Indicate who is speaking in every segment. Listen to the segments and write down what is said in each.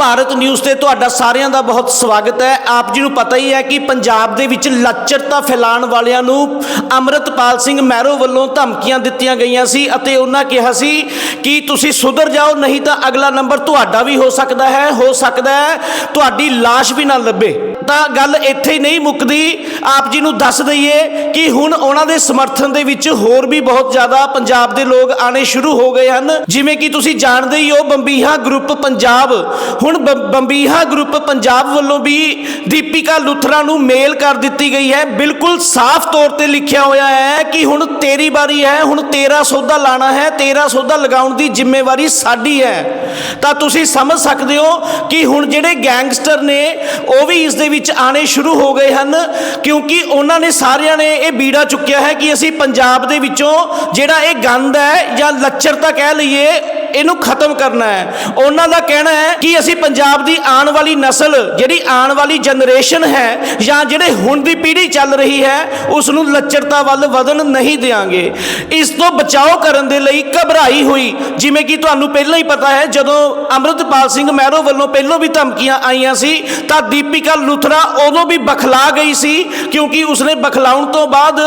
Speaker 1: Bharat news ਤੇ ਤੁਹਾਡਾ ਸਾਰਿਆਂ ਦਾ ਬਹੁਤ ਸਵਾਗਤ ਹੈ। ਆਪ ਜੀ ਨੂੰ ਪਤਾ ਹੀ ਹੈ ਕਿ ਪੰਜਾਬ ਦੇ ਵਿੱਚ ਲੱਚਰਤਾ ਫੈਲਾਉਣ ਵਾਲਿਆਂ ਨੂੰ ਅਮਰਤਪਾਲ ਸਿੰਘ ਮਹਿਰੋ ਵੱਲੋਂ ਧਮਕੀਆਂ ਦਿੱਤੀਆਂ ਗਈਆਂ ਸੀ ਅਤੇ ਉਹਨਾਂ ਕਿਹਾ ਸੀ ਕਿ ਤੁਸੀਂ ਸੁਧਰ ਜਾਓ, ਨਹੀਂ ਤਾਂ ਅਗਲਾ ਨੰਬਰ ਤੁਹਾਡਾ ਵੀ ਹੋ ਸਕਦਾ ਹੈ, ਹੋ ਸਕਦਾ ਹੈ, ਤੁਹਾਡੀ ਲਾਸ਼ ਵੀ ਨਾ ਲੱਭੇ। ਤਾਂ ਗੱਲ ਇੱਥੇ ਹੀ ਨਹੀਂ ਮੁੱਕਦੀ। ਆਪ ਜੀ ਨੂੰ ਦੱਸ ਦਈਏ ਕਿ ਹੁਣ ਉਹਨਾਂ ਦੇ ਸਮਰਥਨ ਦੇ ਵਿੱਚ ਹੋਰ ਵੀ ਬਹੁਤ ਜ਼ਿਆਦਾ ਪੰਜਾਬ ਦੇ ਲੋਕ ਆਣੇ ਸ਼ੁਰੂ ਹੋ ਗਏ ਹਨ। ਜਿਵੇਂ ਕਿ ਤੁਸੀਂ ਜਾਣਦੇ ਹੀ ਹੋ, ਬੰਬੀਹਾ ਗਰੁੱਪ ਪੰਜਾਬ। ਹੁਣ ਬੰ- ਬੰਬੀਹਾ ਗਰੁੱਪ ਪੰਜਾਬ ਵੱਲੋਂ ਵੀ ਦੀਪਿਕਾ ਲੁਥਰਾ ਨੂੰ ਮੇਲ ਕਰ ਦਿੱਤੀ ਗਈ ਹੈ। ਬਿਲਕੁਲ ਸਾਫ਼ ਤੌਰ ਤੇ ਲਿਖਿਆ ਹੋਇਆ ਹੈ ਕਿ ਹੁਣ ਤੇਰੀ ਵਾਰੀ ਹੈ, ਹੁਣ ਤੇਰਾ ਸੌਦਾ ਲਾਣਾ ਹੈ, ਤੇਰਾ ਸੌਦਾ ਲਗਾਉਣ ਦੀ ਜ਼ਿੰਮੇਵਾਰੀ ਸਾਡੀ ਹੈ। ਤਾਂ ਤੁਸੀਂ ਸਮਝ ਸਕਦੇ ਹੋ ਕਿ ਹੁਣ ਜਿਹੜੇ ਗੈਂਗਸਟਰ ਨੇ, ਉਹ ਵੀ ਇਸ ਦੇ ਵਿੱਚ ਆਣੇ ਸ਼ੁਰੂ ਹੋ ਗਏ ਹਨ ਕਿ ਕਿਉਂਕਿ ਉਹਨਾਂ ਨੇ ਸਾਰਿਆਂ ਨੇ ਇਹ ਬੀੜਾ ਚੁੱਕਿਆ ਹੈ ਕਿ ਅਸੀਂ ਪੰਜਾਬ ਦੇ ਵਿੱਚੋਂ ਜਿਹੜਾ ਇਹ ਗੰਦ ਹੈ ਜਾਂ ਲੱਚਰਤਾ ਕਹਿ ਲਈਏ ਇਹਨੂੰ ਖਤਮ ਕਰਨਾ ਹੈ। ਉਹਨਾਂ ਦਾ ਕਹਿਣਾ ਹੈ ਕਿ ਅਸੀਂ ਪੰਜਾਬ ਦੀ ਆਉਣ ਵਾਲੀ ਨਸਲ, ਜਿਹੜੀ ਆਉਣ ਵਾਲੀ ਜਨਰੇਸ਼ਨ ਹੈ ਜਾਂ ਜਿਹੜੇ ਹੁਣ ਦੀ ਪੀੜ੍ਹੀ ਚੱਲ ਰਹੀ ਹੈ ਉਸ ਨੂੰ ਲੱਚਰਤਾ ਵੱਲ ਵਧਣ ਨਹੀਂ ਦੇਵਾਂਗੇ ਇਸ ਤੋਂ ਬਚਾਓ ਕਰਨ ਦੇ ਲਈ ਘਬਰਾਈ ਹੋਈ। ਜਿਵੇਂ ਕਿ ਤੁਹਾਨੂੰ ਪਹਿਲਾਂ ਹੀ ਪਤਾ ਹੈ, ਜਦੋਂ ਅੰਮ੍ਰਿਤਪਾਲ ਸਿੰਘ ਮਹਿਰੋ ਵੱਲੋਂ ਪਹਿਲਾਂ ਵੀ ਧਮਕੀਆਂ ਆਈਆਂ ਸੀ, ਤਾਂ ਦੀਪਿਕਾ ਲੁਥਰਾ ਉਦੋਂ ਵੀ ਬਖਲਾ ਗਈ ਸੀ, ਕਿਉਂਕਿ ਉਸਨੇ ਬਖਲਾਉਣ ਤੋਂ ਬਾਅਦ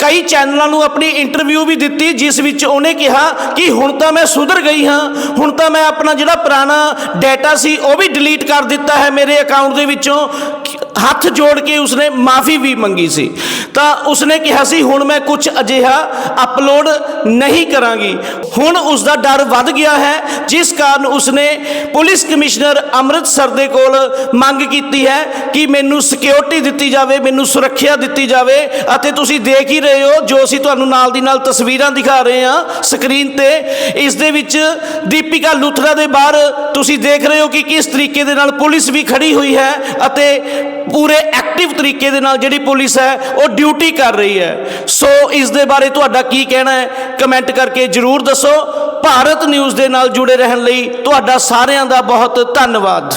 Speaker 1: ਕਈ ਚੈਨਲਾਂ ਨੂੰ ਆਪਣੀ ਇੰਟਰਵਿਊ ਵੀ ਦਿੱਤੀ, ਜਿਸ ਵਿੱਚ ਉਹਨੇ ਕਿਹਾ ਕਿ ਹੁਣ ਤਾਂ ਮੈਂ ਸੁਧਰ ਗਈ ਹਾਂ। ਹੁਣ ਤਾਂ ਮੈਂ ਆਪਣਾ ਜਿਹੜਾ ਪੁਰਾਣਾ ਡਾਟਾ ਸੀ, ਉਹ ਵੀ ਡਿਲੀਟ ਕਰ ਦਿੱਤਾ ਹੈ ਮੇਰੇ ਅਕਾਊਂਟ ਦੇ ਵਿੱਚੋਂ। ਹੱਥ ਜੋੜ ਕੇ ਉਸਨੇ ਮਾਫੀ ਵੀ ਮੰਗੀ ਸੀ। ਤਾਂ ਉਸਨੇ ਕਿਹਾ ਸੀ, ਹੁਣ ਮੈਂ ਕੁਝ ਅਜਿਹਾ ਅਪਲੋਡ ਨਹੀਂ ਕਰਾਂਗੀ। ਹੁਣ ਉਸ ਦਾ ਡਰ ਵੱਧ ਗਿਆ ਹੈ, ਜਿਸ ਕਾਰਨ ਉਸਨੇ ਪੁਲਿਸ ਕਮਿਸ਼ਨਰ ਅੰਮ੍ਰਿਤਸਰ ਦੇ ਕੋਲ ਮੰਗ ਕੀਤੀ ਹੈ ਕਿ ਮੈਨੂੰ ਸਿਕਿਉਰਿਟੀ ਦਿੱਤੀ ਜਾਵੇ, ਮੈਨੂੰ ਸੁਰੱਖਿਆ ਦਿੱਤੀ ਜਾਵੇ ਅਤੇ ਤੁਸੀਂ ਦੇਖ ਹੀ ਰਹੇ ਹੋ, ਜੋ ਅਸੀਂ ਤੁਹਾਨੂੰ ਨਾਲ ਦੀ ਨਾਲ ਤਸਵੀਰਾਂ ਦਿਖਾ ਰਹੇ ਹਾਂ ਸਕਰੀਨ ਤੇ, ਇਸ ਦੇ ਵਿੱਚ ਦੀਪਿਕਾ ਲੁਥਰਾ ਦੇ ਬਾਹਰ ਤੁਸੀਂ ਦੇਖ ਰਹੇ ਹੋ ਕਿ ਕਿਸ ਤਰੀਕੇ ਦੇ ਨਾਲ ਪੁਲਿਸ ਵੀ ਖੜੀ ਹੋਈ ਹੈ ਅਤੇ ਪੂਰੇ ਐਕਟਿਵ ਤਰੀਕੇ ਦੇ ਨਾਲ ਜਿਹੜੀ ਪੁਲਿਸ ਹੈ, ਉਹ ਡਿਊਟੀ ਕਰ ਰਹੀ ਹੈ। ਸੋ ਇਸ ਦੇ ਬਾਰੇ ਤੁਹਾਡਾ ਕੀ ਕਹਿਣਾ ਹੈ? ਕਮੈਂਟ ਕਰਕੇ ਜਰੂਰ ਦੱਸੋ। ਭਾਰਤ ਨਿਊਜ਼ ਦੇ ਨਾਲ ਜੁੜੇ ਰਹਿਣ ਲਈ ਤੁਹਾਡਾ ਸਾਰਿਆਂ ਦਾ ਬਹੁਤ ਧੰਨਵਾਦ।